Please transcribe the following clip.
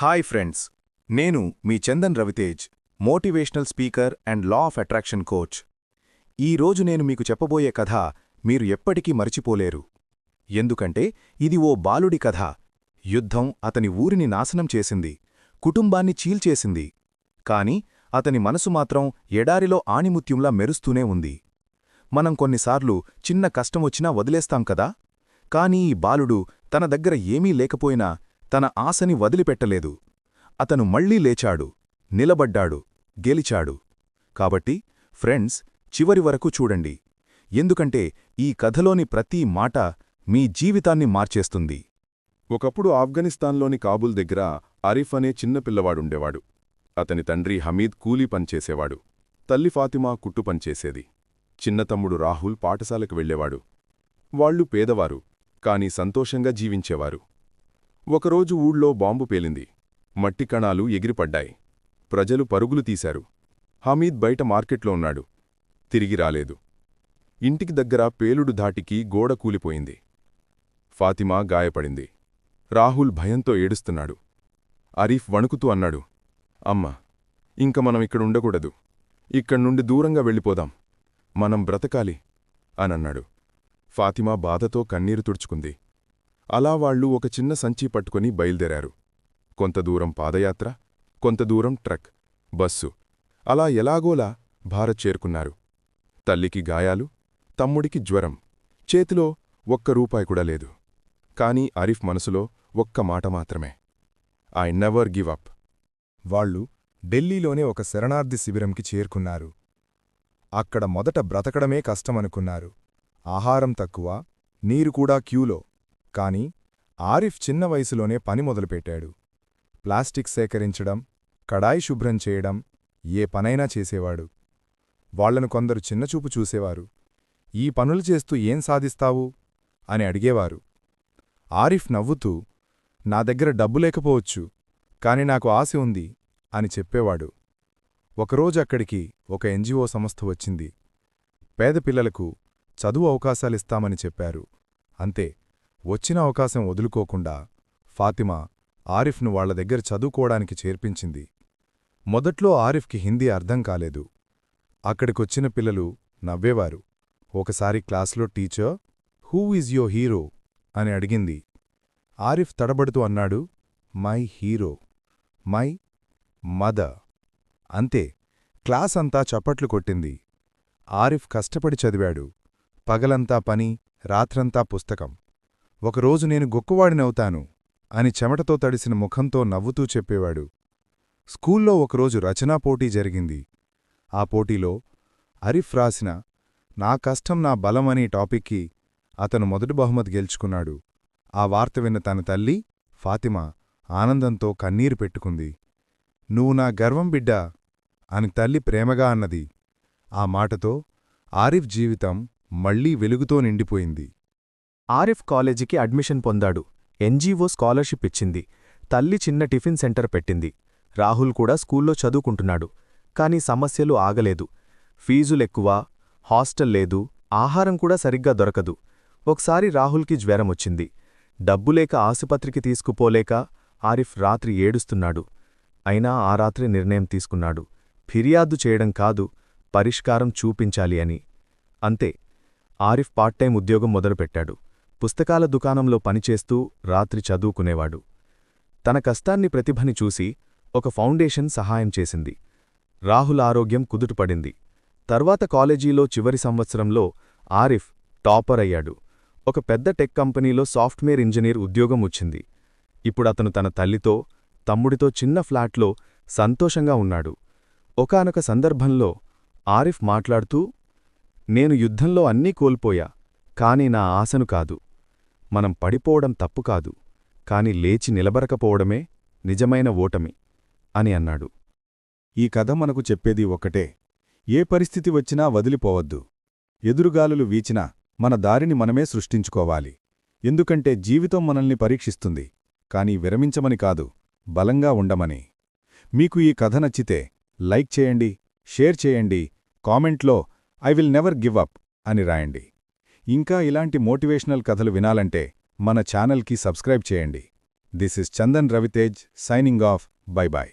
Hi friends నేను మీ Chandan Ravitej motivational speaker and law of attraction coach. ఈ రోజు నేను మీకు చెప్పబోయే కథ మీరు ఎప్పటికీ మరిచిపోలేరు. ఎందుకంటే ఇది ఓ బాలుడి కథ. యుద్ధం అతని ఊరిని నాశనం చేసింది కుటుంబాన్ని చీల్చేసింది. కాని అతని మనసు మాత్రం ఎడారిలో ఆణిముత్యంలా మెరుస్తూనే ఉంది. మనం కొన్నిసార్లు చిన్న కష్టమొచ్చినా వదిలేస్తాం కదా? కానీ ఈ బాలుడు తన దగ్గర ఏమీ లేకపోయినా తన ఆశని వదిలిపెట్టలేదు. అతను మళ్ళీ లేచాడు నిలబడ్డాడు గెలిచాడు. కాబట్టి ఫ్రెండ్స్ చివరి వరకు చూడండి. ఎందుకంటే ఈ కథలోని ప్రతి మాట మీ జీవితాన్ని మార్చేస్తుంది. ఒకప్పుడు ఆఫ్ఘనిస్తాన్లోని కాబూల్ దగ్గర అరిఫ్ అనే చిన్న పిల్లవాడుండేవాడు. అతని తండ్రి హమీద్ కూలీ పనిచేసేవాడు. తల్లి ఫాతిమా కుట్టు పనిచేసేది. చిన్న తమ్ముడు రాహుల్ పాఠశాలకు వెళ్ళేవాడు వాళ్ళు పేదవారు కాని సంతోషంగా జీవించేవారు. ఒకరోజు ఊళ్ళో బాంబు పేలింది. మట్టి కణాలు ఎగిరిపడ్డాయి. ప్రజలు పరుగులు తీశారు. హమీద్ బయట మార్కెట్లో ఉన్నాడు. తిరిగి రాలేదు. ఇంటికి దగ్గర పేలుడు ధాటికి గోడ కూలిపోయింది. ఫాతిమా గాయపడింది. రాహుల్ భయంతో ఏడుస్తున్నాడు. అరీఫ్ వణుకుతూ అన్నాడు. అమ్మా ఇంక మనం ఇక్కడుండకూడదు ఇక్కడ్నుండి దూరంగా వెళ్ళిపోదాం. మనం బ్రతకాలి. అనన్నాడు. ఫాతిమా బాధతో కన్నీరు తుడుచుకుంది. అలా వాళ్ళు ఒక చిన్న సంచి పట్టుకుని బయల్దేరారు. కొంత దూరం పాదయాత్ర కొంత దూరం ట్రక్ బస్సు. అలా ఎలాగోలా భారత్ చేరుకున్నారు. తల్లికి గాయాలు తమ్ముడికి జ్వరం. చేతిలో ఒక్క రూపాయి కూడా లేదు. కానీ అరిఫ్ మనసులో ఒక్క మాట మాత్రమే. I never give up. వాళ్ళు ఢిల్లీలోనే ఒక శరణార్థి శిబిరంకి చేరుకున్నారు. అక్కడ మొదట బ్రతకడమే కష్టమనుకున్నారు. ఆహారం తక్కువ నీరు కూడా క్యూలో. కాని ఆరిఫ్ చిన్న వయసులోనే పని మొదలుపెట్టాడు. ప్లాస్టిక్ సేకరించడం కడాయి శుభ్రం చేయడం ఏ పనైనా చేసేవాడు. వాళ్ళను కొందరు చిన్నచూపు చూసేవారు. ఈ పనులు చేస్తూ ఏం సాధిస్తావు? అని అడిగేవారు. ఆరిఫ్ నవ్వుతూ నా దగ్గర డబ్బు లేకపోవచ్చు కాని నాకు ఆశ ఉంది అని చెప్పేవాడు. ఒకరోజు అక్కడికి ఒక ఎన్జిఓ సంస్థ వచ్చింది. పేద పిల్లలకు చదువు అవకాశాలిస్తామని చెప్పారు. అంతే. వచ్చిన అవకాశం వదులుకోకుండా ఫాతిమా ఆరిఫ్ను వాళ్ళ దగ్గర చదువుకోవడానికి చేర్పించింది. మొదట్లో ఆరిఫ్కి హిందీ అర్థం కాలేదు. అక్కడికొచ్చిన పిల్లలు నవ్వేవారు. ఒకసారి క్లాస్లో teacher who is your hero? అని అడిగింది. ఆరిఫ్ తడబడుతూ అన్నాడు మై హీరో మై మదర్. అంతే క్లాస్ అంతా చప్పట్లు కొట్టింది. ఆరిఫ్ కష్టపడి చదివాడు. పగలంతా పని రాత్రంతా పుస్తకం. ఒకరోజు నేను గొక్కువాడినవుతాను అని చెమటతో తడిసిన ముఖంతో నవ్వుతూ చెప్పేవాడు. స్కూల్లో ఒకరోజు రచనా పోటీ జరిగింది. ఆ పోటీలో అరిఫ్ రాసిన నా కష్టం నా బలం అనే టాపిక్కి అతను మొదటి బహుమతి గెలుచుకున్నాడు. ఆ వార్త విన్న తన తల్లి ఫాతిమా ఆనందంతో కన్నీరు పెట్టుకుంది. నువ్వు నా గర్వం బిడ్డా అని తల్లి ప్రేమగా అన్నది. ఆ మాటతో ఆరిఫ్ జీవితం మళ్ళీ వెలుగుతో నిండిపోయింది. ఆరిఫ్ కాలేజీకి అడ్మిషన్ పొందాడు. ఎన్జీఓ స్కాలర్షిప్ ఇచ్చింది. తల్లి చిన్న టిఫిన్ సెంటర్ పెట్టింది. రాహుల్ కూడా స్కూల్లో చదువుకుంటున్నాడు. కాని సమస్యలు ఆగలేదు. ఫీజులెక్కువ హాస్టల్ లేదు ఆహారం కూడా సరిగ్గా దొరకదు. ఒకసారి రాహుల్కి జ్వరమొచ్చింది డబ్బులేక ఆసుపత్రికి తీసుకుపోలేక ఆరిఫ్ రాత్రి ఏడుస్తున్నాడు. అయినా ఆ రాత్రి నిర్ణయం తీసుకున్నాడు. ఫిర్యాదు చేయడం కాదు పరిష్కారం చూపించాలి అని. అంతే. ఆరిఫ్ పార్ట్ టైం ఉద్యోగం మొదలుపెట్టాడు. పుస్తకాల దుకాణంలో పనిచేస్తూ రాత్రి చదువుకునేవాడు. తన కష్టాన్ని ప్రతిభని చూసి ఒక ఫౌండేషన్ సహాయం చేసింది. రాహుల్ ఆరోగ్యం కుదుటపడింది. తర్వాత కాలేజీలో చివరి సంవత్సరంలో ఆరిఫ్ టాపర్ అయ్యాడు. ఒక పెద్ద టెక్ కంపెనీలో సాఫ్ట్వేర్ ఇంజనీర్ ఉద్యోగం వచ్చింది. ఇప్పుడతను తన తల్లితో తమ్ముడితో చిన్న ఫ్లాట్లో సంతోషంగా ఉన్నాడు. ఒకానొక సందర్భంలో ఆరిఫ్ మాట్లాడుతూ నేను యుద్ధంలో అన్నీ కోల్పోయా కాని నా ఆశను కాదు. మనం పడిపోవడం తప్పు కాదు కాని లేచి నిలబరకపోవడమే నిజమైన ఓటమి అని అన్నాడు. ఈ కథ మనకు చెప్పేది ఒకటే ఏ పరిస్థితి వచ్చినా వదిలిపోవద్దు. ఎదురుగాలులు వీచినా మన దారిని మనమే సృష్టించుకోవాలి. ఎందుకంటే జీవితం మనల్ని పరీక్షిస్తుంది కాని విరమించమని కాదు బలంగా ఉండమని. మీకు ఈ కథ నచ్చితే లైక్ చేయండి షేర్ చేయండి కామెంట్లో I will never give up అని రాయండి. ఇంకా ఇలాంటి మోటివేషనల్ కథలు వినాలంటే మన ఛానల్కి సబ్స్క్రైబ్ చేయండి. This is Chandan Ravitej signing off bye bye